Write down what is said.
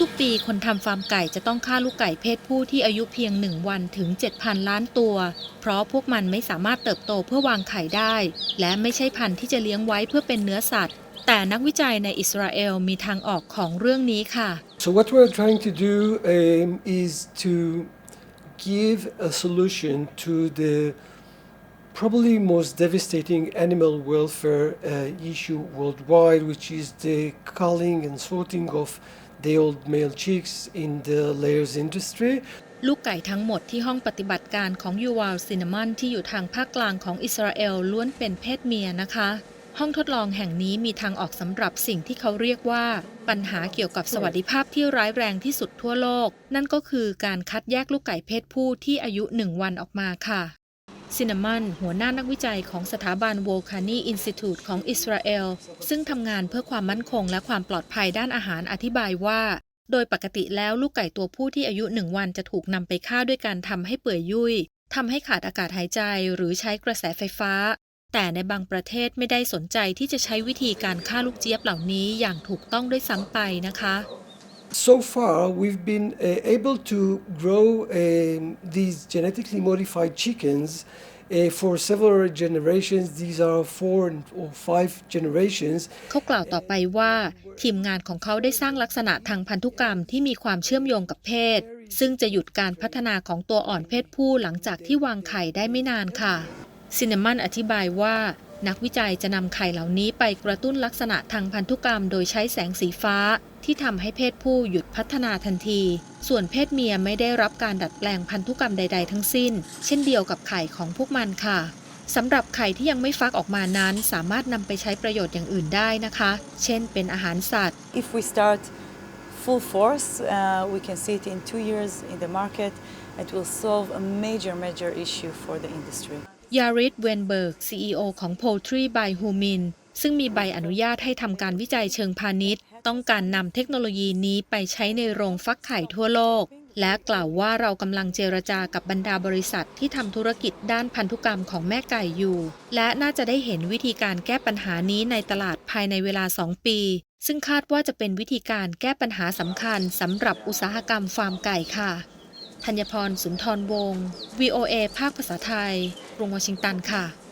ทุกๆ ปีคนทำฟาร์มไก่จะต้องฆ่าลูกไก่เพศผู้ที่อายุเพียง 1 วันถึง 7,000 ล้านตัว เพราะพวกมันไม่สามารถเติบโตเพื่อวางไข่ได้ และไม่ใช่พันธุ์ที่จะเลี้ยงไว้เพื่อเป็นเนื้อสัตว์ แต่นักวิจัยในอิสราเอลมีทางออกของเรื่องนี้ค่ะ So what we're trying to do um, is to give a solution to the probably most devastating animal welfare uh, issue worldwide, which is the culling and sorting of the old male chicks in the layers industry. ลูกไก่ทั้งหมดที่ห้องปฏิบัติการของยูวาลซินามอนที่อยู่ทางภาคกลางของอิสราเอลล้วนเป็นเพศเมียนะคะ ห้องทดลองแห่งนี้มีทางออกสำหรับสิ่งที่เขาเรียกว่า ปัญหาเกี่ยวกับสวัสดิภาพที่ร้ายแรงที่สุดทั่วโลก นั่นก็คือการคัดแยกลูกไก่เพศผู้ที่อายุหนึ่งวันออกมาค่ะ ซินนามอนหัวหน้านักวิจัยของสถาบันโวลคานีอินสติทูตของอิสราเอล ซึ่งทำงานเพื่อความมั่นคงและความปลอดภัยด้านอาหารอธิบายว่า โดยปกติแล้วลูกไก่ตัวผู้ที่อายุหนึ่งวันจะถูกนำไปฆ่าด้วยการทำให้เปื่อยยุ่ยทำให้ขาดอากาศหายใจหรือใช้กระแสไฟฟ้า แต่ในบางประเทศไม่ได้สนใจที่จะใช้วิธีการฆ่าลูกเจี๊ยบเหล่านี้อย่างถูกต้องด้วยซ้ำไปนะคะ So far, we've been uh, able to grow um, these genetically modified chickens uh, for several generations. These are four or five generations. เขากล่าวต่อไปว่า ทีมงานของเขาได้สร้างลักษณะทางพันธุกรรมที่มีความเชื่อมโยงกับเพศ ซึ่งจะหยุดการพัฒนาของตัวอ่อนเพศผู้หลังจากที่วางไข่ได้ไม่นานค่ะซินนามอนอธิบายว่า นักวิจัยจะนำไข่เหล่านี้ไปกระตุ้นลักษณะทางพันธุกรรมโดยใช้แสงสีฟ้า ที่ทำให้เพศผู้หยุดพัฒนาทันที ส่วนเพศเมียไม่ได้รับการดัดแปลงพันธุกรรมใด ๆ ทั้งสิ้น เช่นเดียวกับไข่ของพวกมันค่ะสำหรับไข่ที่ยังไม่ฟักออกมานั้น สามารถนำไปใช้ประโยชน์อย่างอื่นได้นะคะ เช่น เป็นอาหารสัตว์ If we start full force, uh, we can see it in two years in the market. It will solve a major, major issue for the industry. ยาริสเวนเบิร์ก CEO ของ Poultry by Humin ซึ่งมีใบอนุญาตให้ทำการวิจัยเชิงพาณิชย์ ต้องการนำเทคโนโลยีนี้ไปใช้ในโรงฟักไข่ทั่วโลก และกล่าวว่าเรากำลังเจรจากับบรรดาบริษัทที่ทำธุรกิจด้านพันธุกรรมของแม่ไก่อยู่ และน่าจะได้เห็นวิธีการแก้ปัญหานี้ในตลาดภายในเวลา 2 ปี ซึ่งคาดว่าจะเป็นวิธีการแก้ปัญหาสำคัญสำหรับอุตสาหกรรมฟาร์มไก่ค่ะ ธัญพรสุนทรวงศ์ VOA ภาคภาษาไทย กรุงวอชิงตันค่ะ